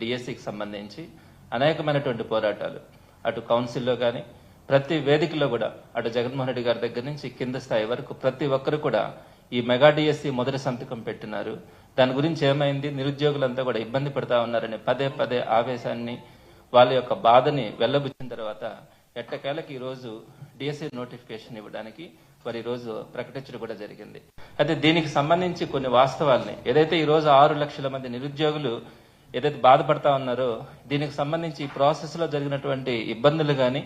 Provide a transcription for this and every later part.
డిఎస్సికి సంబంధించి అనేకమైనటువంటి పోరాటాలు. అటు కౌన్సిల్లో కానీ ప్రతి వేదికలో కూడా అటు జగన్మోహన్ రెడ్డి గారి దగ్గర నుంచి కింద స్థాయి వరకు ప్రతి ఒక్కరు కూడా ఈ మెగా డిఎస్సి మొదటి సంతకం పెట్టినారు. దాని గురించి ఏమైంది? నిరుద్యోగులంతా కూడా ఇబ్బంది పడతా ఉన్నారని పదే పదే ఆవేశాన్ని వాళ్ళ యొక్క బాధని వెళ్ళబుచ్చిన తర్వాత ఎట్టకేలకి ఈరోజు డిఎస్సి నోటిఫికేషన్ ఇవ్వడానికి వారు ఈరోజు ప్రకటించడం కూడా జరిగింది. అయితే దీనికి సంబంధించి కొన్ని వాస్తవాల్ని ఏదైతే ఈరోజు ఆరు లక్షల మంది నిరుద్యోగులు ఏదైతే బాధపడతా ఉన్నారో దీనికి సంబంధించి ఈ ప్రాసెస్లో జరిగినటువంటి ఇబ్బందులు కానీ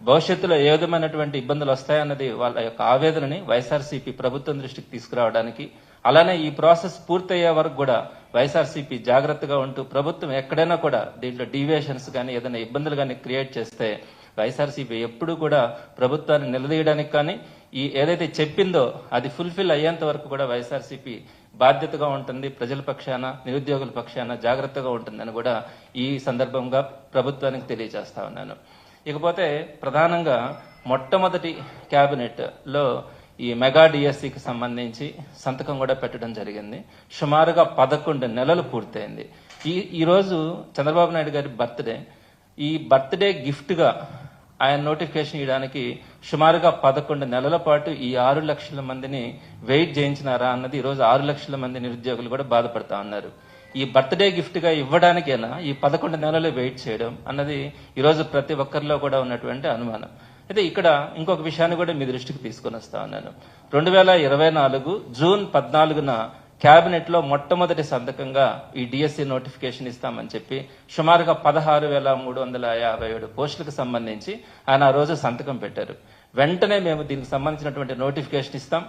భవిష్యత్తులో ఏ విధమైనటువంటి ఇబ్బందులు వస్తాయన్నది వాళ్ళ యొక్క ఆవేదనని వైఎస్ఆర్సీపీ ప్రభుత్వం దృష్టికి తీసుకురావడానికి అలానే ఈ ప్రాసెస్ పూర్తయ్యే వరకు కూడా వైఎస్ఆర్సీపీ జాగ్రత్తగా ఉంటూ ప్రభుత్వం ఎక్కడైనా కూడా దీంట్లో డీవియేషన్స్ కానీ ఏదైనా ఇబ్బందులు కానీ క్రియేట్ చేస్తే వైఎస్ఆర్సీపీ ఎప్పుడు కూడా ప్రభుత్వాన్ని నిలదీయడానికి కానీ ఈ ఏదైతే చెప్పిందో అది ఫుల్ఫిల్ అయ్యేంత వరకు కూడా వైఎస్ఆర్సీపీ బాధ్యతగా ఉంటుంది ప్రజల పక్షాన నిరుద్యోగుల పక్షాన జాగ్రత్తగా ఉంటుందని కూడా ఈ సందర్భంగా ప్రభుత్వానికి తెలియజేస్తా ఉన్నాను. ఇకపోతే ప్రధానంగా మొట్టమొదటి క్యాబినెట్లో లో ఈ మెగా డిఎస్సికి సంబంధించి సంతకం కూడా పెట్టడం జరిగింది. సుమారుగా పదకొండు నెలలు పూర్తయింది. ఈ ఈరోజు చంద్రబాబు నాయుడు గారి బర్త్డే. ఈ బర్త్డే గిఫ్ట్గా ఆయన నోటిఫికేషన్ ఇవ్వడానికి సుమారుగా పదకొండు నెలల పాటు ఈ ఆరు లక్షల మందిని వెయిట్ చేయించినారా అన్నది ఈరోజు ఆరు లక్షల మంది నిరుద్యోగులు కూడా బాధపడతా ఉన్నారు. ఈ బర్త్డే గిఫ్ట్గా ఇవ్వడానికైనా ఈ పదకొండు నెలలు వెయిట్ చేయడం అన్నది ఈరోజు ప్రతి ఒక్కరిలో కూడా ఉన్నటువంటి అనుమానం. అయితే ఇక్కడ ఇంకొక విషయాన్ని కూడా మీ దృష్టికి తీసుకొని వస్తా ఉన్నాను. రెండు వేల ఇరవై నాలుగు జూన్ పద్నాలుగున క్యాబినెట్లో లో మొట్టమొదటి సంతకంగా ఈ డిఎస్సి నోటిఫికేషన్ ఇస్తామని చెప్పి సుమారుగా పదహారు వేల మూడు వందల యాభై ఏడు పోస్టులకు సంబంధించి ఆయన ఆ రోజు సంతకం పెట్టారు. వెంటనే మేము దీనికి సంబంధించినటువంటి నోటిఫికేషన్ ఇస్తాం.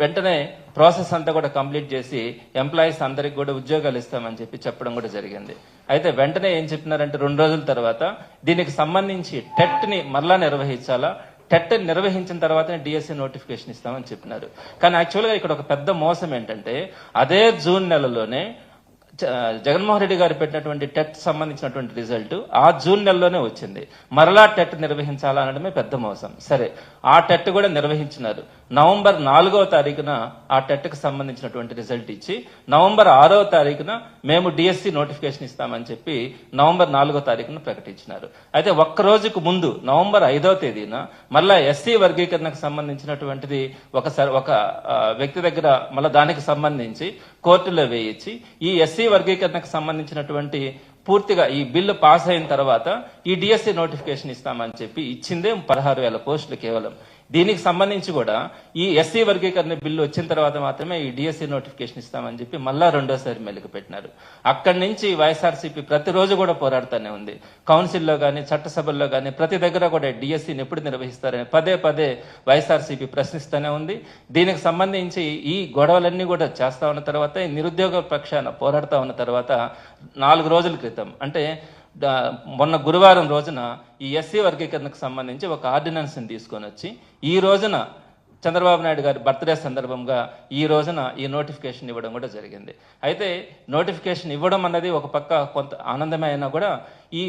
వెంటనే ప్రాసెస్ అంతా కూడా కంప్లీట్ చేసి ఎంప్లాయీస్ అందరికి కూడా ఉద్యోగాలు ఇస్తామని చెప్పి చెప్పడం కూడా జరిగింది. అయితే వెంటనే ఏం చెప్పినారంటే రెండు రోజుల తర్వాత దీనికి సంబంధించి టెట్ని మరలా నిర్వహించాలా? టెట్ నిర్వహించిన తర్వాతనే డిఎస్సి నోటిఫికేషన్ ఇస్తామని చెప్పినారు. కానీ యాక్చువల్గా ఇక్కడ ఒక పెద్ద మోసం ఏంటంటే అదే జూన్ నెలలోనే జగన్మోహన్ రెడ్డి గారు పెట్టినటువంటి టెట్ సంబంధించినటువంటి రిజల్ట్ ఆ జూన్ నెలలోనే వచ్చింది. మరలా టెట్ నిర్వహించాలా అనడమే పెద్ద మోసం. సరే ఆ టెట్ కూడా నిర్వహించినారు. నవంబర్ నాలుగవ తారీఖున ఆ టెట్కు సంబంధించినటువంటి రిజల్ట్ ఇచ్చి నవంబర్ ఆరవ తారీఖున మేము డిఎస్సి నోటిఫికేషన్ ఇస్తామని చెప్పి నవంబర్ నాలుగో తారీఖున ప్రకటించినారు. అయితే ఒక్క రోజుకు ముందు నవంబర్ ఐదవ తేదీన మళ్ళా ఎస్సీ వర్గీకరణకు సంబంధించినటువంటిది ఒకసారి ఒక వ్యక్తి దగ్గర మళ్ళీ దానికి సంబంధించి కోర్టులో వేయించి ఈ ఎస్సీ వర్గీకరణకు సంబంధించినటువంటి పూర్తిగా ఈ బిల్లు పాస్ అయిన తర్వాత ఈ డిఎస్సి నోటిఫికేషన్ ఇస్తామని చెప్పి ఇచ్చిందే పదహారు వేల పోస్టులు కేవలం. దీనికి సంబంధించి కూడా ఈ ఎస్సీ వర్గీకరణ బిల్లు వచ్చిన తర్వాత మాత్రమే ఈ డిఎస్సి నోటిఫికేషన్ ఇస్తామని చెప్పి మళ్ళా రెండోసారి మెలకు పెట్టినారు. అక్కడి నుంచి వైఎస్ఆర్సీపీ ప్రతిరోజు కూడా పోరాడుతూనే ఉంది. కౌన్సిల్లో కానీ చట్టసభల్లో కానీ ప్రతి దగ్గర కూడా డిఎస్సిని ఎప్పుడు నిర్వహిస్తారని పదే పదే వైఎస్ఆర్సీపీ ప్రశ్నిస్తూనే ఉంది. దీనికి సంబంధించి ఈ గొడవలన్నీ కూడా చేస్తా ఉన్న తర్వాత ఈ నిరుద్యోగ పక్షాన పోరాడుతూ ఉన్న తర్వాత నాలుగు రోజుల క్రితం అంటే మొన్న గురువారం రోజున ఈ ఎస్సీ వర్గీకరణకు సంబంధించి ఒక ఆర్డినెన్స్ని తీసుకొని వచ్చి ఈ రోజున చంద్రబాబు నాయుడు గారి బర్త్డే సందర్భంగా ఈ రోజున ఈ నోటిఫికేషన్ ఇవ్వడం కూడా జరిగింది. అయితే నోటిఫికేషన్ ఇవ్వడం అన్నది ఒక పక్క కొంత ఆనందమే అయినా కూడా ఈ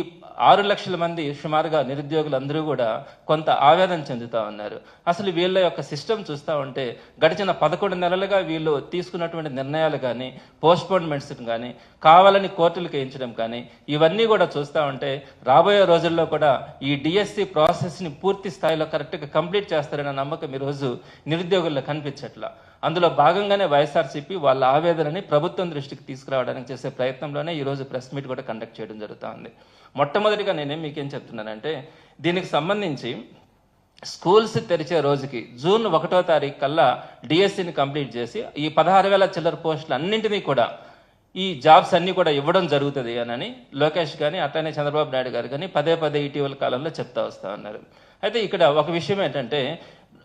ఆరు లక్షల మంది సుమారుగా నిరుద్యోగులందరూ కూడా కొంత ఆవేదన చెందుతా ఉన్నారు. అసలు వీళ్ళ యొక్క సిస్టమ్ చూస్తూ ఉంటే గడిచిన పదకొండు నెలలుగా వీళ్ళు తీసుకున్నటువంటి నిర్ణయాలు కానీ పోస్ట్పోన్మెంట్స్ కానీ కావాలని కోర్టులకు వేయించడం కానీ ఇవన్నీ కూడా చూస్తూ ఉంటే రాబోయే రోజుల్లో కూడా ఈ డిఎస్సి ప్రాసెస్ని పూర్తి స్థాయిలో కరెక్ట్గా కంప్లీట్ చేస్తారన్న నమ్మకం ఈరోజు నిరుద్యోగుల్లో కనిపించట్లా. అందులో భాగంగానే వైఎస్ఆర్సీపీ వాళ్ళ ఆవేదనని ప్రభుత్వం దృష్టికి తీసుకురావడానికి చేసే ప్రయత్నంలోనే ఈరోజు ప్రెస్ మీట్ కూడా కండక్ట్ చేయడం జరుగుతుంది. మొట్టమొదటిగా నేనేం మీకేం చెప్తున్నానంటే దీనికి సంబంధించి స్కూల్స్ తెరిచే రోజుకి జూన్ ఒకటో తారీఖు కల్లా డిఎస్సిని కంప్లీట్ చేసి ఈ పదహారు వేల చిల్లర పోస్టులు అన్నింటినీ కూడా ఈ జాబ్స్ అన్నీ కూడా ఇవ్వడం జరుగుతుంది అని లోకేష్ కానీ అట్లనే చంద్రబాబు నాయుడు గారు కానీ పదే పదే ఇటీవల కాలంలో చెప్తా వస్తూ ఉన్నారు. అయితే ఇక్కడ ఒక విషయం ఏంటంటే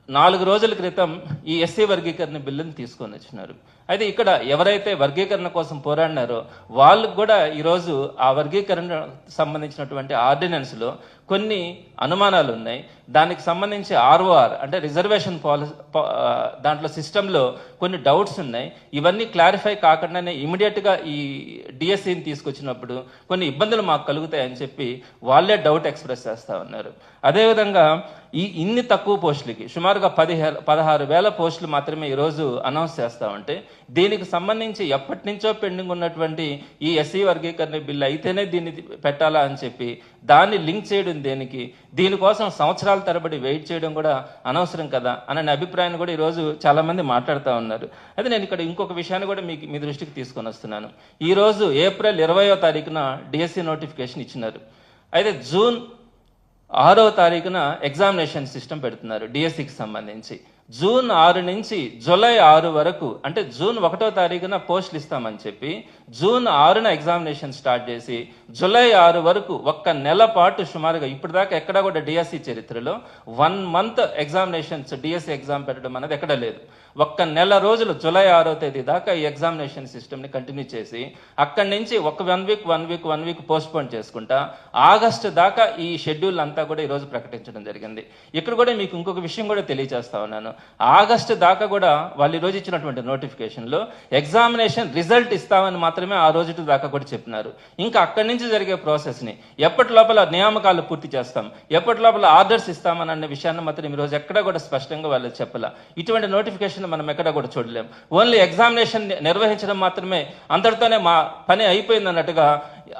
నాలుగు రోజుల క్రితం ఈ ఎస్సీ వర్గీకరణ బిల్లుని తీసుకొని వచ్చినారు. అయితే ఇక్కడ ఎవరైతే వర్గీకరణ కోసం పోరాడినారో వాళ్ళకు కూడా ఈరోజు ఆ వర్గీకరణ సంబంధించినటువంటి ఆర్డినెన్స్లో కొన్ని అనుమానాలు ఉన్నాయి దానికి సంబంధించి ఆర్ఓఆర్ అంటే రిజర్వేషన్ పాలసీ దాంట్లో సిస్టంలో కొన్ని డౌట్స్ ఉన్నాయి. ఇవన్నీ క్లారిఫై కాకుండానే ఇమీడియట్గా ఈ డిఎస్సిని తీసుకొచ్చినప్పుడు కొన్ని ఇబ్బందులు మాకు కలుగుతాయని చెప్పి వాళ్ళే డౌట్ ఎక్స్ప్రెస్ చేస్తూ ఉన్నారు. అదేవిధంగా ఈ ఇన్ని తక్కువ పోస్టులకి సుమారుగా పదిహేను పదహారు వేల పోస్టులు మాత్రమే ఈరోజు అనౌన్స్ చేస్తా ఉంటే దీనికి సంబంధించి ఎప్పటి నుంచో పెండింగ్ ఉన్నటువంటి ఈ ఎస్సీ వర్గీకరణ బిల్లు అయితేనే దీన్ని పెట్టాలా అని చెప్పి దాన్ని లింక్ చేయడం దేనికి? దీనికోసం సంవత్సరాల తరబడి వెయిట్ చేయడం కూడా అనవసరం కదా? అనే అభిప్రాయాన్ని కూడా ఈరోజు చాలామంది మాట్లాడుతూ ఉన్నారు. అయితే నేను ఇక్కడ ఇంకొక విషయాన్ని కూడా మీకు మీ దృష్టికి తీసుకొని వస్తున్నాను. ఈరోజు ఏప్రిల్ ఇరవయో తారీఖున డిఎస్సి నోటిఫికేషన్ ఇచ్చినారు. అయితే జూన్ ఆరో తారీఖున ఎగ్జామినేషన్ సిస్టమ్ పెడుతున్నారు డిఎస్సికి సంబంధించి. జూన్ ఆరు నుంచి జూలై ఆరు వరకు అంటే జూన్ ఒకటో తారీఖున పోస్టులు ఇస్తామని చెప్పి జూన్ ఆరున ఎగ్జామినేషన్ స్టార్ట్ చేసి జూలై ఆరు వరకు ఒక్క నెల పాటు సుమారుగా ఇప్పుడు దాకా ఎక్కడ కూడా డిఎస్సి చరిత్రలో one month examinations DSC exam పెట్టడం అనేది ఎక్కడ లేదు. ఒక్క నెల రోజులు జూలై ఆరో తేదీ దాకా ఈ ఎగ్జామినేషన్ సిస్టమ్ని కంటిన్యూ చేసి అక్కడి నుంచి ఒక one week one week one week postpone చేసుకుంటా ఆగస్టు దాకా ఈ షెడ్యూల్ అంతా కూడా ఈరోజు ప్రకటించడం జరిగింది. ఇక్కడ కూడా మీకు ఇంకొక విషయం కూడా తెలియజేస్తా ఉన్నాను. ఆగస్టు దాకా కూడా వాళ్ళు ఈరోజు ఇచ్చినటువంటి నోటిఫికేషన్లో ఎగ్జామినేషన్ రిజల్ట్ ఇస్తామని మాత్రమే ఆ రోజు దాకా కూడా చెప్పినారు. ఇంకా అక్కడి నుంచి జరిగే ప్రాసెస్ని ఎప్పటి లోపల నియామకాలు పూర్తి చేస్తాం ఎప్పటి లోపల ఆర్డర్స్ ఇస్తామని అన్న విషయాన్ని మాత్రం ఈరోజు ఎక్కడ కూడా స్పష్టంగా వాళ్ళు చెప్పాల. ఇటువంటి నోటిఫికేషన్ మనం ఎక్కడ కూడా చూడలేం. ఓన్లీ ఎగ్జామినేషన్ నిర్వహించడం మాత్రమే అంతటితోనే మా పని అయిపోయింది అన్నట్టుగా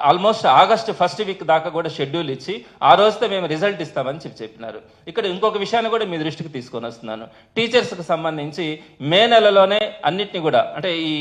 ఆల్మోస్ట్ ఆగస్ట్ ఫస్ట్ వీక్ దాకా కూడా షెడ్యూల్ ఇచ్చి ఆ రోజుతో మేము రిజల్ట్ ఇస్తామని చెప్పి చెప్పినారు. ఇక్కడ ఇంకొక విషయాన్ని కూడా మీ దృష్టికి తీసుకొని వస్తున్నాను. టీచర్స్కి సంబంధించి మే నెలలోనే అన్నిటిని కూడా అంటే ఈ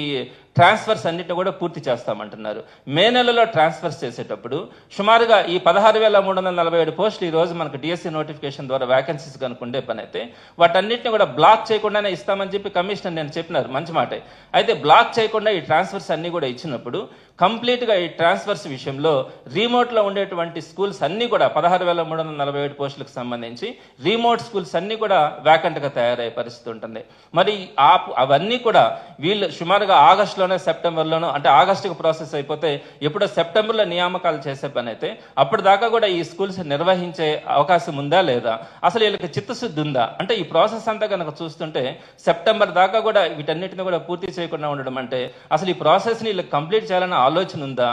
ట్రాన్స్ఫర్స్ అన్నిటిని కూడా పూర్తి చేస్తామంటున్నారు. మే నెలలో ట్రాన్స్ఫర్స్ చేసేటప్పుడు సుమారుగా ఈ పదహారు వేల మూడు వందల నలభై ఏడు పోస్టులు ఈ రోజు మనకు డిఎస్సి నోటిఫికేషన్ ద్వారా వ్యాకెన్సీస్ కనుక ఉండే పని అయితే వాటన్నిటిని కూడా బ్లాక్ చేయకుండానే ఇస్తామని చెప్పి కమిషనర్ నేను చెప్పినారు. మంచి మాటే. అయితే బ్లాక్ చేయకుండా ఈ ట్రాన్స్ఫర్స్ అన్ని కూడా ఇచ్చినప్పుడు కంప్లీట్గా ఈ ట్రాన్స్ఫర్స్ విషయంలో రిమోట్లో ఉండేటువంటి స్కూల్స్ అన్నీ కూడా పదహారు వేల మూడు వందల నలభై ఏడు పోస్టులకు సంబంధించి రిమోట్ స్కూల్స్ అన్నీ కూడా వ్యాకెంట్గా తయారయ్యే పరిస్థితి ఉంటుంది. మరి ఆ అవన్నీ కూడా వీళ్ళు సుమారుగా ఆగస్టులోనే సెప్టెంబర్లోనో అంటే ఆగస్టుకు ప్రాసెస్ అయిపోతే ఎప్పుడో సెప్టెంబర్లో నియామకాలు చేసే పని అయితే అప్పుడు దాకా కూడా ఈ స్కూల్స్ నిర్వహించే అవకాశం ఉందా లేదా? అసలు వీళ్ళకి చిత్తశుద్ధి ఉందా? అంటే ఈ ప్రాసెస్ అంతా కనుక చూస్తుంటే సెప్టెంబర్ దాకా కూడా వీటన్నిటిని కూడా పూర్తి చేయకుండా ఉండడం అంటే అసలు ఈ ప్రాసెస్ని వీళ్ళకి కంప్లీట్ చేయాలని ఆలోచన ఉందా?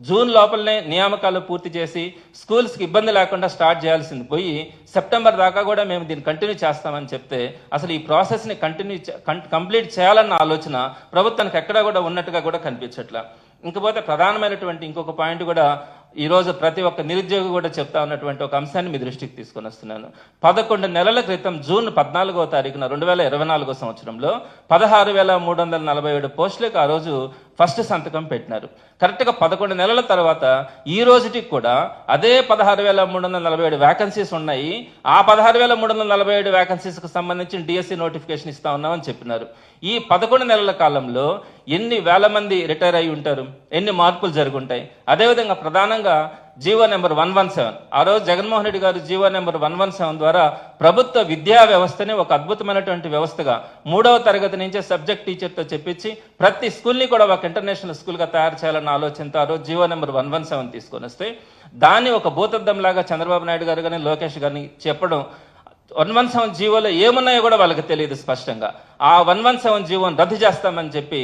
జూన్ లోపలనే నియామకాలు పూర్తి చేసి స్కూల్స్కి ఇబ్బంది లేకుండా స్టార్ట్ చేయాల్సింది పోయి సెప్టెంబర్ దాకా కూడా మేము దీన్ని కంటిన్యూ చేస్తామని చెప్తే అసలు ఈ ప్రాసెస్ని కంటిన్యూ కంప్లీట్ చేయాలన్న ఆలోచన ప్రభుత్వానికి ఎక్కడా కూడా ఉన్నట్టుగా కూడా కనిపించట్లా. ఇంకపోతే ప్రధానమైనటువంటి ఇంకొక పాయింట్ కూడా ఈరోజు ప్రతి ఒక్క నిరుద్యోగి కూడా చెప్తా ఉన్నటువంటి ఒక అంశాన్ని మీ దృష్టికి తీసుకొని వస్తున్నాను. పదకొండు నెలల క్రితం జూన్ పద్నాలుగో తారీఖున రెండు వేల ఇరవై నాలుగో సంవత్సరంలో పదహారు వేల మూడు వందల నలభై ఏడు పోస్టులకు ఆ రోజు ఫస్ట్ సంతకం పెట్టినారు. కరెక్ట్గా పదకొండు నెలల తర్వాత ఈ రోజుకి కూడా అదే పదహారు వేల మూడు వందల నలభై ఏడు వ్యాకన్సీస్ ఉన్నాయి. ఆ పదహారు వేల మూడు వందల నలభై ఏడు వ్యాకన్సీస్కి సంబంధించి డిఎస్సి నోటిఫికేషన్ ఇస్తా ఉన్నామని చెప్పినారు. ఈ పదకొండు నెలల కాలంలో ఎన్ని వేల మంది రిటైర్ అయి ఉంటారు? ఎన్ని మార్పులు జరుగుంటాయి? అదేవిధంగా ప్రధానంగా GO number one one seven. ఆ రోజు Jaganmohan Reddy garu GO number one one seven ద్వారా ప్రభుత్వ విద్యా వ్యవస్థని ఒక అద్భుతమైనటువంటి వ్యవస్థగా మూడవ తరగతి నుంచే సబ్జెక్ట్ టీచర్తో చెప్పించి ప్రతి స్కూల్ని కూడా ఒక ఇంటర్నేషనల్ స్కూల్గా తయారు చేయాలన్న ఆలోచనతో ఆ రోజు GO number one one seven తీసుకొని వస్తే దాన్ని ఒక భూతద్దం లాగా చంద్రబాబు నాయుడు గారు కానీ లోకేష్ గారిని చెప్పడం వన్ వన్ సెవెన్ జీవోలో ఏమున్నాయో కూడా వాళ్ళకి తెలియదు స్పష్టంగా. ఆ వన్ వన్ సెవెన్ జీవోని రద్దు చేస్తామని చెప్పి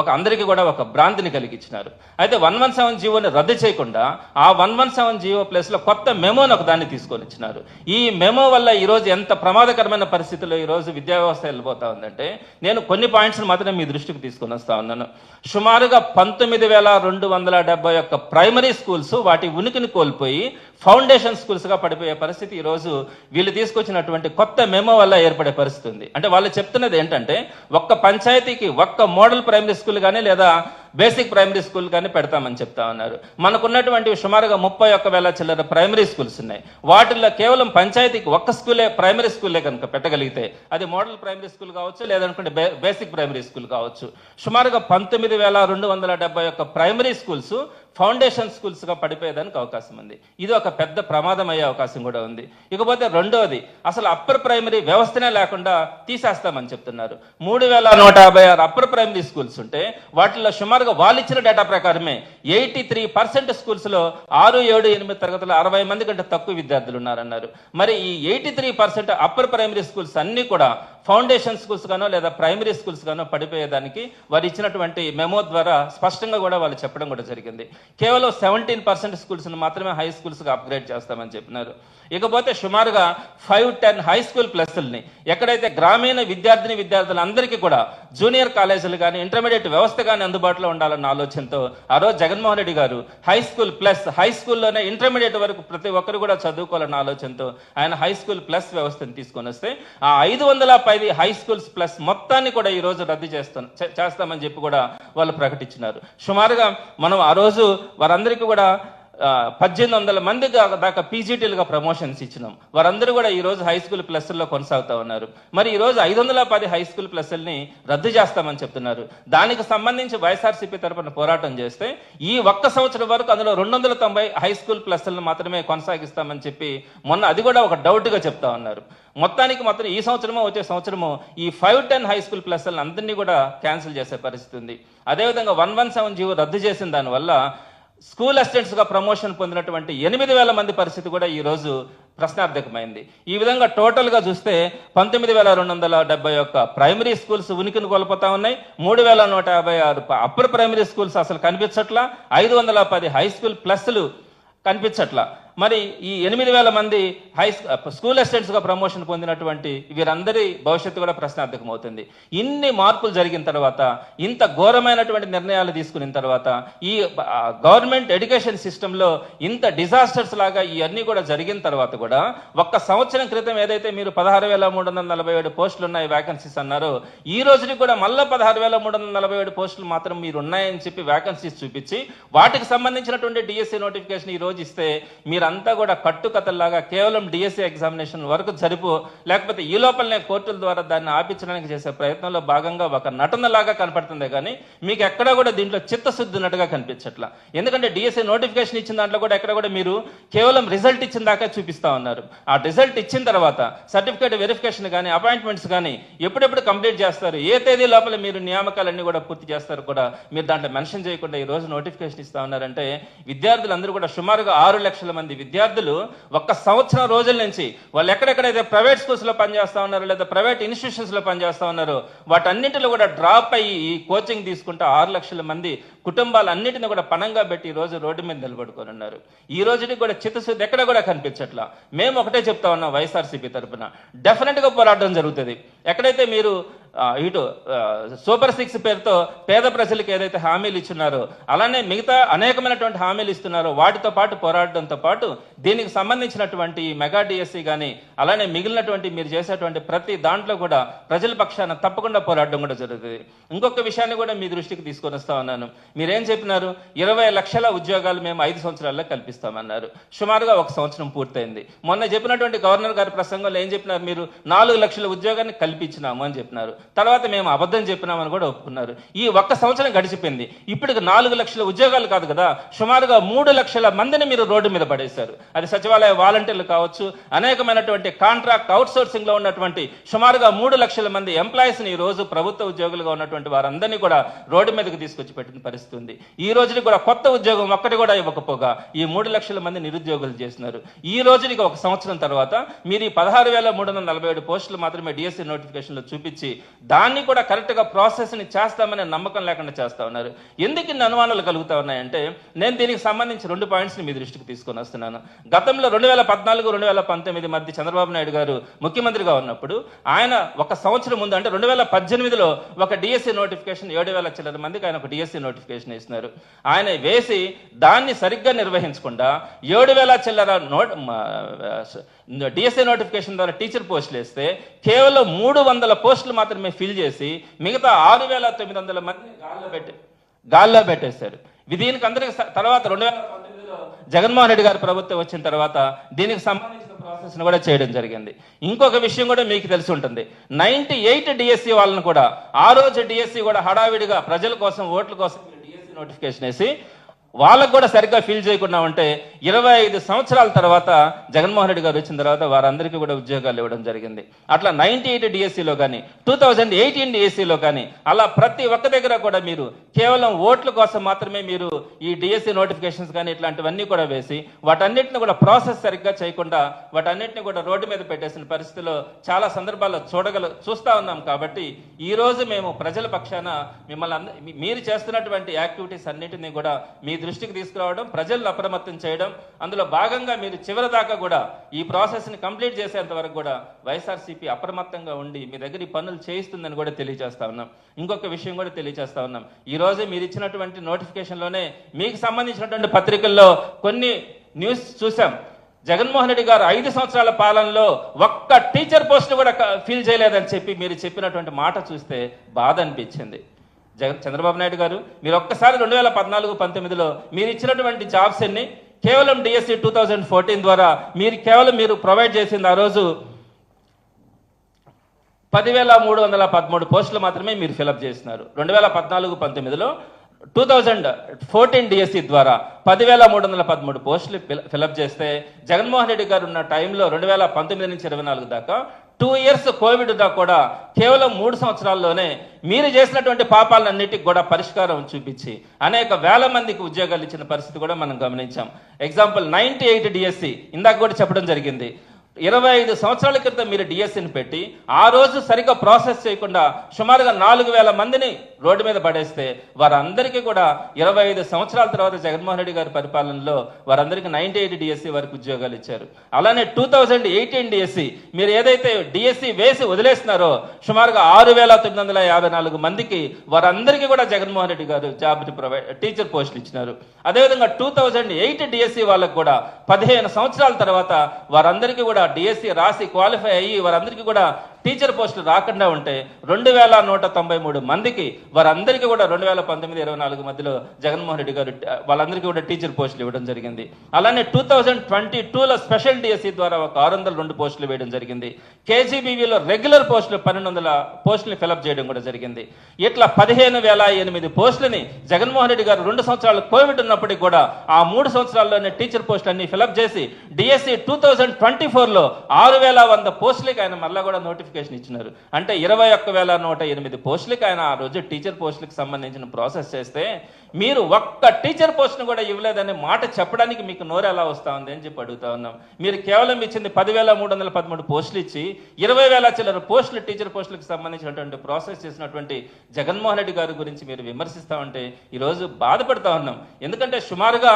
ఒక అందరికీ కూడా ఒక భ్రాంతిని కలిగించినారు. అయితే వన్ వన్ సెవెన్ జీవోని రద్దు చేయకుండా ఆ వన్ వన్ సెవెన్ జీవో ప్లేస్లో కొత్త మెమోని ఒక దాన్ని తీసుకొని ఇచ్చినారు. ఈ మెమో వల్ల ఈరోజు ఎంత ప్రమాదకరమైన పరిస్థితుల్లో ఈరోజు విద్యా వ్యవస్థ వెళ్ళిపోతా ఉందంటే నేను కొన్ని పాయింట్స్ని మాత్రమే మీ దృష్టికి తీసుకొని వస్తా ఉన్నాను. సుమారుగా పంతొమ్మిది వేల రెండు వందల డెబ్బై ఒక్క ప్రైమరీ స్కూల్స్ వాటి ఉనికిని కోల్పోయి ఫౌండేషన్ స్కూల్స్గా పడిపోయే పరిస్థితి ఈరోజు వీళ్ళు తీసుకొచ్చినటువంటి కొత్త మెమో వల్ల ఏర్పడే పరిస్థితి ఉంది. అంటే వాళ్ళు చెప్తున్నది ఏంటంటే ఒక్క పంచాయతీకి ఒక్క మోడల్ ప్రైమరీ స్కూల్ కానీ లేదా బేసిక్ ప్రైమరీ స్కూల్ కానీ పెడతామని చెప్తా ఉన్నారు. మనకున్నటువంటి సుమారుగా ముప్పై ఒక్క వేల చిల్లర ప్రైమరీ స్కూల్స్ ఉన్నాయి. వాటిల్లో కేవలం పంచాయతీకి ఒక్క స్కూలే ప్రైమరీ స్కూలే కనుక పెట్టగలిగితే అది మోడల్ ప్రైమరీ స్కూల్ కావచ్చు లేదనుకుంటే బే- బేసిక్ ప్రైమరీ స్కూల్ కావచ్చు. సుమారుగా పంతొమ్మిది వేల రెండు వందల డెబ్బై ఒక్క ప్రైమరీ స్కూల్స్ ఫౌండేషన్ స్కూల్స్గా పడిపోయేదానికి అవకాశం ఉంది. ఇది ఒక పెద్ద ప్రమాదం అయ్యే అవకాశం కూడా ఉంది. ఇకపోతే రెండవది అసలు అప్పర్ ప్రైమరీ వ్యవస్థనే లేకుండా తీసేస్తామని చెప్తున్నారు. మూడు వేల నూట యాభై ఆరు అప్పర్ ప్రైమరీ స్కూల్స్ ఉంటే వాటిలో సుమారుగా వాళ్ళు ఇచ్చిన డేటా ప్రకారమే ఎయిటీ త్రీ పర్సెంట్ స్కూల్స్లో ఆరు ఏడు ఎనిమిది తరగతులు అరవై మంది కంటే తక్కువ విద్యార్థులు ఉన్నారన్నారు. మరి ఈ eighty three percent upper primary schools అన్నీ కూడా ఫౌండేషన్ స్కూల్స్ గానో లేదా ప్రైమరీ స్కూల్స్ గానో పడిపోయేదానికి వారు ఇచ్చినటువంటి మెమో ద్వారా స్పష్టంగా కూడా వాళ్ళు చెప్పడం కూడా జరిగింది. కేవలం సెవెంటీన్ పర్సెంట్ స్కూల్స్ని మాత్రమే హై స్కూల్స్గా అప్గ్రేడ్ చేస్తామని చెప్పినారు. ఇకపోతే సుమారుగా ఫైవ్ టెన్ హై స్కూల్ ప్లస్ని ఎక్కడైతే గ్రామీణ విద్యార్థిని విద్యార్థులందరికీ కూడా జూనియర్ కాలేజీలు కానీ ఇంటర్మీడియట్ వ్యవస్థ కానీ అందుబాటులో ఉండాలన్న ఆలోచనతో ఆ రోజు Jaganmohan Reddy garu high school plus high స్కూల్లోనే ఇంటర్మీడియట్ వరకు ప్రతి ఒక్కరు కూడా చదువుకోవాలన్న ఆలోచనతో ఆయన హై స్కూల్ ప్లస్ వ్యవస్థను తీసుకొని వస్తే ఆ ఐదు వందల పది హై స్కూల్స్ ప్లస్ మొత్తాన్ని కూడా ఈ రోజు రద్దు చేస్తాం చేస్తామని చెప్పి కూడా వాళ్ళు ప్రకటించినారు. సుమారుగా మనం ఆ రోజు వారందరికీ కూడా పద్దెనిమిది వందల మంది దాకా పీజీటీలుగా ప్రమోషన్స్ ఇచ్చినాం. వారందరూ కూడా ఈ రోజు హై స్కూల్ ప్లస్ల్లో కొనసాగుతా ఉన్నారు. మరి ఈరోజు ఐదు వందల పది హై స్కూల్ ప్లస్ల్ని రద్దు చేస్తామని చెప్తున్నారు. దానికి సంబంధించి వైఎస్ఆర్సీపీ తరపున పోరాటం చేస్తే ఈ ఒక్క సంవత్సరం వరకు అందులో రెండు వందల తొంభై హై స్కూల్ ప్లస్లను మాత్రమే కొనసాగిస్తామని చెప్పి మొన్న అది కూడా ఒక డౌట్గా చెప్తా ఉన్నారు. మొత్తానికి మొత్తం ఈ సంవత్సరమో వచ్చే సంవత్సరమో ఈ ఫైవ్ టెన్ హై స్కూల్ ప్లస్లను అందరినీ కూడా క్యాన్సిల్ చేసే పరిస్థితి ఉంది. అదేవిధంగా వన్ వన్ సెవెన్ జీవో రద్దు చేసిన దానివల్ల స్కూల్ అసిస్టెంట్స్గా ప్రమోషన్ పొందినటువంటి ఎనిమిది వేల మంది పరిస్థితి కూడా ఈరోజు ప్రశ్నార్థకమైంది. ఈ విధంగా టోటల్గా చూస్తే పంతొమ్మిది వేల రెండు వందల డెబ్బై ఒక్క ప్రైమరీ స్కూల్స్ ఉనికిని కోల్పోతా ఉన్నాయి. మూడు వేల నూట యాభై ఆరు అప్పర్ ప్రైమరీ స్కూల్స్ అసలు కనిపించట్లా. ఐదు వందల పది హై స్కూల్ ప్లస్లు కనిపించట్లా. మరి ఈ ఎనిమిది వేల మంది హై స్కూల్ అసిస్టెంట్స్గా ప్రమోషన్ పొందినటువంటి వీరందరి భవిష్యత్తు కూడా ప్రశ్నార్థకం అవుతుంది ఇన్ని మార్పులు జరిగిన తర్వాత ఇంత ఘోరమైనటువంటి నిర్ణయాలు తీసుకున్న తర్వాత ఈ గవర్నమెంట్ ఎడ్యుకేషన్ సిస్టంలో ఇంత డిజాస్టర్స్ లాగా ఇవన్నీ కూడా జరిగిన తర్వాత కూడా ఒక్క సంవత్సరం క్రితం ఏదైతే మీరు పదహారు వేల మూడు వందల నలభై ఏడు పోస్టులు ఉన్నాయి వ్యాకన్సీస్ అన్నారో ఈ రోజుకి కూడా మళ్ళీ పదహారు వేల మూడు వందల నలభై ఏడు పోస్టులు మాత్రం మీరు ఉన్నాయని చెప్పి వ్యాకన్సీస్ చూపించి వాటికి సంబంధించినటువంటి డిఎస్సి నోటిఫికేషన్ ఈ రోజు ఇస్తే మీరంతా కూడా కట్టుకథల్లాగా కేవలం డిఎస్సి ఎగ్జామినేషన్ వరకు సరిపో లేకపోతే ఈ లోపలనే కోర్టుల ద్వారా దాన్ని ఆపించడానికి చేసే ప్రయత్నంలో భాగంగా ఒక నటనలాగా కనపడుతుంది కానీ మీకు ఎక్కడ కూడా దీంట్లో చిత్తశుద్ధి ఉన్నట్టుగా కనిపించట్లా. ఎందుకంటే డిఎస్సి నోటిఫికేషన్ ఇచ్చిన దాంట్లో కూడా ఎక్కడ కూడా మీరు కేవలం రిజల్ట్ ఇచ్చిన దాకా చూపిస్తా ఉన్నారు. ఆ రిజల్ట్ ఇచ్చిన తర్వాత సర్టిఫికేట్ వెరిఫికేషన్ కానీ అపాయింట్మెంట్స్ కానీ ఎప్పుడెప్పుడు కంప్లీట్ చేస్తారు ఏ తేదీ లోపల మీరు నియామకాలన్నీ కూడా పూర్తి చేస్తారు కూడా మీరు దాంట్లో మెన్షన్ చేయకుండా ఈ రోజు నోటిఫికేషన్ ఇస్తా ఉన్నారంటే విద్యార్థులందరూ కూడా సుమారుగా ఆరు లక్షల మంది విద్యార్థులు ఒక్క సంవత్సరం రోజుల నుంచి వాళ్ళు ఎక్కడెక్కడైతే ప్రైవేట్ స్కూల్స్లో ఉన్నారో లేదా ప్రైవేట్ ఇన్స్టిట్యూషన్స్లో లో ఉన్నారో వాటన్నిటిలో కూడా డ్రాప్ అయ్యి ఈ కోచింగ్ తీసుకుంటూ ఆరు లక్షల మంది కుటుంబాలన్నిటిని కూడా పణంగా పెట్టి ఈ రోజు రోడ్డు మీద నిలబడుకొని ఉన్నారు. ఈ రోజుకి కూడా చిత్తశుద్ధి ఎక్కడ కూడా కనిపించట్లా. మేము ఒకటే చెప్తా ఉన్నాం వైఎస్ఆర్సీపీ తరఫున డెఫినెట్గా పోరాటం జరుగుతుంది. ఎక్కడైతే మీరు ఇటు సూపర్ సిక్స్ పేరుతో పేద ప్రజలకు ఏదైతే హామీలు ఇచ్చున్నారో అలానే మిగతా అనేకమైనటువంటి హామీలు ఇస్తున్నారో వాటితో పాటు పోరాడడంతో పాటు దీనికి సంబంధించినటువంటి మెగా డిఎస్సి కానీ అలానే మిగిలినటువంటి మీరు చేసేటువంటి ప్రతి దాంట్లో కూడా ప్రజల పక్షాన తప్పకుండా పోరాడడం కూడా జరుగుతుంది. ఇంకొక విషయాన్ని కూడా మీ దృష్టికి తీసుకొని వస్తా ఉన్నాను. మీరేం చెప్పినారు? ఇరవై లక్షల ఉద్యోగాలు మేము ఐదు సంవత్సరాల్లో కల్పిస్తామన్నారు. సుమారుగా ఒక సంవత్సరం పూర్తయింది. మొన్న చెప్పినటువంటి గవర్నర్ గారి ప్రసంగంలో ఏం చెప్పినారు మీరు? నాలుగు లక్షల ఉద్యోగాన్ని కల్పించినాము అని చెప్పినారు. తర్వాత మేము అబద్ధం చెప్పినామని కూడా ఒప్పుకున్నారు. ఈ ఒక్క సంవత్సరం గడిచిపోయింది. ఇప్పటికి నాలుగు లక్షల ఉద్యోగాలు కాదు కదా సుమారుగా మూడు లక్షల మందిని మీరు రోడ్డు మీద పడేశారు. అది సచివాలయ వాలంటీర్లు కావచ్చు అనేకమైనటువంటి కాంట్రాక్ట్ అవుట్సోర్సింగ్లో ఉన్నటువంటి సుమారుగా మూడు లక్షల మంది ఎంప్లాయీస్ని ఈ రోజు ప్రభుత్వ ఉద్యోగులుగా ఉన్నటువంటి వారందరినీ కూడా రోడ్డు మీదకి తీసుకొచ్చి పెట్టిన పరిస్థితి ఉంది. ఈ రోజుని కూడా కొత్త ఉద్యోగం ఒక్కటి కూడా ఇవ్వకపోగా ఈ మూడు లక్షల మంది నిరుద్యోగులు చేసినారు ఈ రోజునికి ఒక సంవత్సరం తర్వాత మీరు ఈ పదహారు వేల మూడు వందల నలభై ఏడు పోస్టులు మాత్రమే డిఎస్సి నోటిఫికేషన్లో చూపించి దాన్ని కూడా కరెక్ట్గా ప్రాసెస్ని చేస్తామనే నమ్మకం లేకుండా చేస్తా ఉన్నారు. ఎందుకు ఇన్ని అనుమానాలు కలుగుతా ఉన్నాయంటే నేను దీనికి సంబంధించి రెండు పాయింట్స్ని మీ దృష్టికి తీసుకొని వస్తున్నాను. గతంలో రెండు వేల పద్నాలుగు రెండు వేల పంతొమ్మిది మధ్య చంద్రబాబు నాయుడు గారు ముఖ్యమంత్రిగా ఉన్నప్పుడు ఆయన ఒక సంవత్సరం ముందు అంటే రెండు వేల పద్దెనిమిదిలో ఒక డిఎస్సి నోటిఫికేషన్ ఏడు వేల చిల్లర మందికి ఆయన ఒక డిఎస్సి నోటిఫికేషన్ ఇస్తున్నారు ఆయన వేసి దాన్ని సరిగ్గా నిర్వహించకుండా ఏడు వేల చిల్లర నోట్ డిఎస్ఏ నోటిఫికేషన్ ద్వారా టీచర్ పోస్టులు వేస్తే కేవలం మూడు వందల పోస్టులు మాత్రమే ఫిల్ చేసి మిగతా ఆరు వేల తొమ్మిది వందల మంది గాల్లో పెట్టి గాల్లో పెట్టేశారు. దీనికి అందరికి తర్వాత రెండు వేల పంతొమ్మిదిలో జగన్మోహన్ రెడ్డి గారి ప్రభుత్వం వచ్చిన తర్వాత దీనికి సంబంధించిన ప్రాసెస్ కూడా చేయడం జరిగింది. ఇంకొక విషయం కూడా మీకు తెలిసి ఉంటుంది. నైన్టీ ఎయిట్ డిఎస్సి వాళ్ళని కూడా ఆ రోజు డిఎస్సి కూడా హడావిడిగా ప్రజల కోసం ఓట్ల కోసం డిఎస్సి నోటిఫికేషన్ వేసి వాళ్ళకు కూడా సరిగ్గా ఫీల్ చేయకుండా ఉంటే ఇరవై ఐదు సంవత్సరాల తర్వాత జగన్మోహన్ రెడ్డి గారు వచ్చిన తర్వాత వారందరికీ కూడా ఉద్యోగాలు ఇవ్వడం జరిగింది. అట్లా నైన్టీ ఎయిట్ డిఎస్సిలో కానీ టూ థౌజండ్ ఎయిటీన్ డిఎస్సిలో కానీ అలా ప్రతి ఒక్క దగ్గర కూడా మీరు కేవలం ఓట్ల కోసం మాత్రమే మీరు ఈ డిఎస్సి నోటిఫికేషన్స్ కానీ ఇట్లాంటివన్నీ కూడా వేసి వాటన్నిటిని కూడా ప్రాసెస్ సరిగ్గా చేయకుండా వాటన్నిటిని కూడా రోడ్డు మీద పెట్టేసిన పరిస్థితిలో చాలా సందర్భాల్లో చూడగల చూస్తా ఉన్నాం కాబట్టి ఈ రోజు మేము ప్రజల పక్షాన మిమ్మల్ని మీరు చేస్తున్నటువంటి యాక్టివిటీస్ అన్నిటినీ కూడా మీ దృష్టికి తీసుకురావడం ప్రజలను అప్రమత్తం చేయడం అందులో భాగంగా మీరు చివరి దాకా కూడా ఈ ప్రాసెస్ని కంప్లీట్ చేసేంత వరకు కూడా వైఎస్ఆర్సీపీ అప్రమత్తంగా ఉండి మీ దగ్గర ఈ పనులు చేయిస్తుందని కూడా తెలియజేస్తా ఉన్నాం. ఇంకొక విషయం కూడా తెలియజేస్తా ఉన్నాం. ఈరోజు మీరు ఇచ్చినటువంటి నోటిఫికేషన్లోనే మీకు సంబంధించినటువంటి పత్రికల్లో కొన్ని న్యూస్ చూసాం జగన్మోహన్ రెడ్డి గారు ఐదు సంవత్సరాల పాలనలో ఒక్క టీచర్ పోస్ట్ కూడా ఫీల్ చేయలేదని చెప్పి మీరు చెప్పినటువంటి మాట చూస్తే బాధ అనిపించింది. జగన్ చంద్రబాబు నాయుడు గారు మీరు ఒక్కసారి రెండు వేల పద్నాలుగు పంతొమ్మిదిలో మీరు ఇచ్చినటువంటి జాబ్స్ అన్ని కేవలం డిఎస్సి టూ థౌజండ్ ఫోర్టీన్ ద్వారా మీరు కేవలం మీరు ప్రొవైడ్ చేసింది ఆ రోజు పదివేల మూడు వందల పదమూడు పోస్టులు మాత్రమే మీరు ఫిలప్ చేసినారు. రెండు వేల పద్నాలుగు పంతొమ్మిదిలో టూ థౌజండ్ ఫోర్టీన్ డిఎస్సి ద్వారా పదివేల మూడు వందల పదమూడు పోస్టులు ఫిలప్ చేస్తే జగన్మోహన్ రెడ్డి గారు ఉన్న టైంలో రెండు వేల పంతొమ్మిది నుంచి ఇరవై నాలుగు దాకా టూ ఇయర్స్ కోవిడ్ దా కూడా కేవలం మూడు సంవత్సరాల్లోనే మీరు చేసినటువంటి పాపాలన్నిటికి కూడా పరిష్కారం చూపించి అనేక వేల మందికి ఉద్యోగాలు ఇచ్చిన పరిస్థితి కూడా మనం గమనించాం. ఎగ్జాంపుల్ నైన్టీ ఎయిట్ డిఎస్సి ఇందాక కూడా చెప్పడం జరిగింది. ఇరవై ఐదు సంవత్సరాల క్రితం మీరు డిఎస్సిని పెట్టి ఆ రోజు సరిగ్గా ప్రాసెస్ చేయకుండా సుమారుగా నాలుగు వేల మందిని రోడ్డు మీద పడేస్తే వారందరికీ కూడా ఇరవై ఐదు సంవత్సరాల తర్వాత జగన్మోహన్ రెడ్డి గారి పరిపాలనలో వారందరికీ నైన్టీ ఎయిట్ డిఎస్సి వరకు ఉద్యోగాలు ఇచ్చారు. అలానే టూ థౌజండ్ ఎయిటీన్ డిఎస్సి మీరు ఏదైతే డిఎస్సి వేసి వదిలేస్తున్నారో సుమారుగా ఆరు వేల తొమ్మిది వందల యాభై నాలుగు మందికి వారందరికీ కూడా జగన్మోహన్ రెడ్డి గారు జాబ్ ప్రొవైడ్ టీచర్ పోస్టులు ఇచ్చినారు. అదేవిధంగా టూ థౌజండ్ ఎయిట్ డిఎస్సి వాళ్ళకు కూడా పదిహేను సంవత్సరాల తర్వాత వారందరికీ కూడా డిఎస్సి రాసి క్వాలిఫై అయ్యి వారందరికీ కూడా టీచర్ పోస్టులు రాకుండా ఉంటే రెండు వేల నూట తొంభై మూడు మందికి వారందరికీ కూడా రెండు వేల పంతొమ్మిది ఇరవై నాలుగు మధ్యలో జగన్మోహన్ రెడ్డి గారు వాళ్ళందరికీ కూడా టీచర్ పోస్టులు ఇవ్వడం జరిగింది. అలానే టూ థౌజండ్ ట్వంటీ టూలో స్పెషల్ డిఎస్సి ద్వారా ఒక ఆరు వందల రెండు పోస్టులు వేయడం జరిగింది. కేజీబీవీలో రెగ్యులర్ పోస్టులు పన్నెండు వందల పోస్టులు ఫిలప్ చేయడం కూడా జరిగింది. ఇట్లా పదిహేను వేల ఎనిమిది పోస్టులని జగన్మోహన్ రెడ్డి గారు రెండు సంవత్సరాలు కోవిడ్ ఉన్నప్పటికీ కూడా ఆ మూడు సంవత్సరాల్లోనే టీచర్ పోస్టులన్నీ ఫిలప్ చేసి డిఎస్సి టూ థౌజండ్ ట్వంటీ ఫోర్లో ఆరు వేల వంద పోస్టులకి ఆయన మళ్ళీ కూడా నోటిఫికేషన్ ఇచ్చినారు. అంటే ఇరవై ఒక్క వేల నూట ఎనిమిది పోస్టులకి ఆయన ఆ రోజు టీచర్ పోస్టులకు సంబంధించిన ప్రాసెస్ చేస్తే మీరు ఒక్క టీచర్ పోస్ట్ను కూడా ఇవ్వలేదనే మాట చెప్పడానికి మీకు నోరు ఎలా వస్తా ఉంది అని చెప్పి అడుగుతా ఉన్నాం. మీరు కేవలం ఇచ్చింది పదివేల మూడు వందల పదమూడు పోస్టులు ఇచ్చి ఇరవై వేల చిల్లర పోస్టులు టీచర్ పోస్టులకు సంబంధించినటువంటి ప్రాసెస్ చేసినటువంటి జగన్మోహన్ రెడ్డి గారి గురించి మీరు విమర్శిస్తా ఉంటే ఈరోజు బాధపడతా ఉన్నాం. ఎందుకంటే సుమారుగా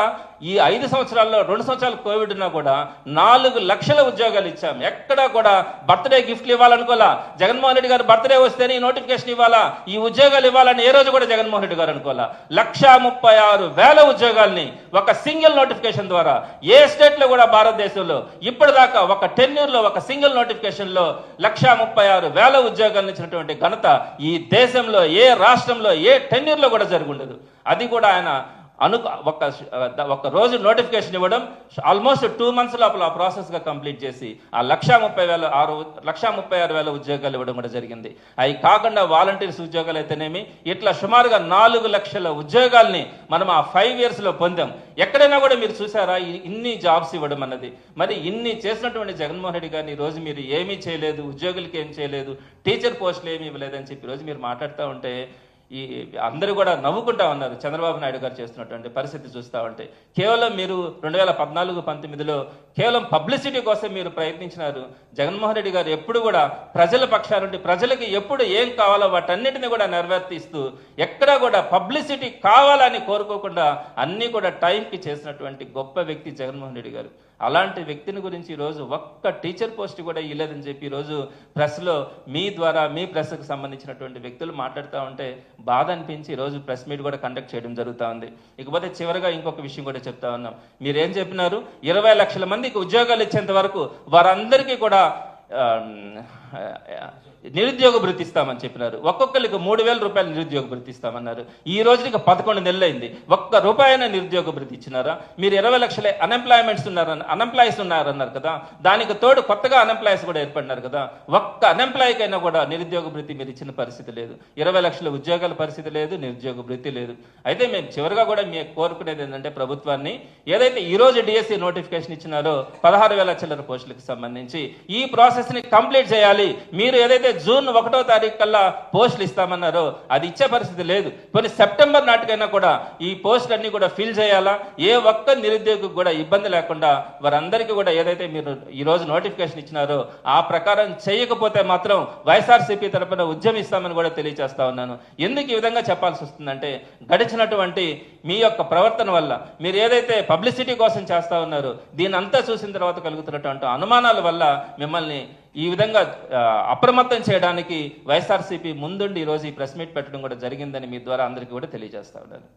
ఈ ఐదు సంవత్సరాల్లో రెండు సంవత్సరాలు కోవిడ్ ఉన్నా కూడా నాలుగు లక్షల ఉద్యోగాలు ఇచ్చాం. ఎక్కడా కూడా బర్త్డే గిఫ్ట్లు అనుకోవాలా? జగన్మోహన్ రెడ్డి గారు బర్త్డే వస్తేనే ఈ నోటిఫికేషన్ ఇవ్వాలా? ఈ ఉద్యోగాలు ఇవ్వాలని ఏ రోజు కూడా జగన్మోహన్ రెడ్డి గారు అనుకోవాలా? లక్ష ముప్పై ఆరు వేల ఉద్యోగాల్ని ఒక సింగిల్ నోటిఫికేషన్ ద్వారా ఏ స్టేట్లో కూడా భారతదేశంలో ఇప్పటిదాకా ఒక టెన్యూర్లో ఒక సింగిల్ నోటిఫికేషన్లో లక్ష ముప్పై ఆరు వేల ఉద్యోగాలను ఇచ్చినటువంటి ఘనత ఈ దేశంలో ఏ రాష్ట్రంలో ఏ టెన్యూర్లో కూడా జరుగుండదు అది కూడా ఆయన అను ఒక ఒక రోజు నోటిఫికేషన్ ఇవ్వడం ఆల్మోస్ట్ టూ మంత్స్ లోపల ఆ ప్రాసెస్గా కంప్లీట్ చేసి ఆ లక్షా ముప్పై వేల ఆరు లక్ష ముప్పై ఆరు వేల ఉద్యోగాలు ఇవ్వడం కూడా జరిగింది. అవి కాకుండా వాలంటీర్స్ ఉద్యోగాలు అయితేనేమి ఇట్లా సుమారుగా నాలుగు లక్షల ఉద్యోగాల్ని మనం ఆ ఫైవ్ ఇయర్స్లో పొందాం. ఎక్కడైనా కూడా మీరు చూసారా ఇన్ని జాబ్స్ ఇవ్వడం అన్నది? మరి ఇన్ని చేసినటువంటి జగన్మోహన్ రెడ్డి గారిని రోజు మీరు ఏమీ చేయలేదు ఉద్యోగులకి ఏం చేయలేదు టీచర్ పోస్టులు ఏమీ ఇవ్వలేదని చెప్పి రోజు మీరు మాట్లాడుతూ ఉంటే ఈ అందరూ కూడా నవ్వుకుంటా ఉన్నారు. చంద్రబాబు నాయుడు గారు చేస్తున్నటువంటి పరిస్థితి చూస్తూ ఉంటే. కేవలం మీరు రెండు వేల పద్నాలుగు పంతొమ్మిదిలో కేవలం పబ్లిసిటీ కోసం మీరు ప్రయత్నించినారు. జగన్మోహన్ రెడ్డి గారు ఎప్పుడు కూడా ప్రజల పక్షా నుండి ప్రజలకి ఎప్పుడు ఏం కావాలో వాటన్నిటిని కూడా నెరవేర్తిస్తూ ఎక్కడా కూడా పబ్లిసిటీ కావాలని కోరుకోకుండా అన్నీ కూడా టైంకి చేసినటువంటి గొప్ప వ్యక్తి జగన్మోహన్ రెడ్డి గారు. అలాంటి వ్యక్తిని గురించి ఈరోజు ఒక్క టీచర్ పోస్ట్ కూడా ఇవ్వలేదని చెప్పి ఈరోజు ప్రెస్లో మీ ద్వారా మీ ప్రెస్కు సంబంధించినటువంటి వ్యక్తులు మాట్లాడుతూ ఉంటే బాధ అనిపించి ఈరోజు ప్రెస్ మీట్ కూడా కండక్ట్ చేయడం జరుగుతూ ఉంది. ఇకపోతే చివరిగా ఇంకొక విషయం కూడా చెప్తా ఉన్నాం. మీరేం చెప్పినారు? ఇరవై లక్షల మందికి ఉద్యోగాలు ఇచ్చేంత వరకు వారందరికీ కూడా నిరుద్యోగ భృతి ఇస్తామని చెప్పినారు. ఒక్కొక్కరికి మూడు వేల రూపాయలు నిరుద్యోగ భృతి ఇస్తామన్నారు. ఈ రోజుకి పదకొండు నెలలైంది. ఒక్క రూపాయన నిరుద్యోగ భృతి ఇచ్చినారా? మీరు ఇరవై లక్షల అన్ఎంప్లాయ్మెంట్స్ ఉన్నారని అన్ఎంప్లాయీస్ ఉన్నారన్నారు కదా? దానికి తోడు కొత్తగా అన్ఎంప్లాయీస్ కూడా ఏర్పడినారు కదా? ఒక్క అన్ఎంప్లాయీకైనా కూడా నిరుద్యోగ భృతి మీరు ఇచ్చిన పరిస్థితి లేదు. ఇరవై లక్షల ఉద్యోగాల పరిస్థితి లేదు నిరుద్యోగ భృతి లేదు. అయితే మేము చివరిగా కూడా మేము కోరుకునేది ఏంటంటే ప్రభుత్వాన్ని ఏదైతే ఈ రోజు డిఎస్సి నోటిఫికేషన్ ఇచ్చినారో పదహారు వేల చిల్లర పోస్టులకు సంబంధించి ఈ ప్రాసెస్ ప్రాసెస్ని కంప్లీట్ చేయాలి. మీరు ఏదైతే జూన్ ఒకటో తారీఖు కల్లా పోస్టులు ఇస్తామన్నారో అది ఇచ్చే పరిస్థితి లేదు. కొన్ని సెప్టెంబర్ నాటికైనా కూడా ఈ పోస్టులన్నీ కూడా ఫిల్ చేయాలా? ఏ ఒక్క నిరుద్యోగికి కూడా ఇబ్బంది లేకుండా వారందరికీ కూడా ఏదైతే మీరు ఈ రోజు నోటిఫికేషన్ ఇచ్చినారో ఆ ప్రకారం చేయకపోతే మాత్రం వైఎస్ఆర్సీపీ తరపున ఉద్యమిస్తామని కూడా తెలియజేస్తా ఉన్నాను. ఎందుకు ఈ విధంగా చెప్పాల్సి వస్తుందంటే గడిచినటువంటి మీ యొక్క ప్రవర్తన వల్ల మీరు ఏదైతే పబ్లిసిటీ కోసం చేస్తా ఉన్నారో దీని అంతా చూసిన తర్వాత కలుగుతున్నటువంటి అనుమానాల వల్ల మిమ్మల్ని ఈ విధంగా అప్రమత్తం చేయడానికి వైఎస్ఆర్సీపీ ముందుండి ఈరోజు ఈ ప్రెస్ మీట్ పెట్టడం కూడా జరిగిందని మీ ద్వారా అందరికీ కూడా తెలియజేస్తా ఉన్నాను.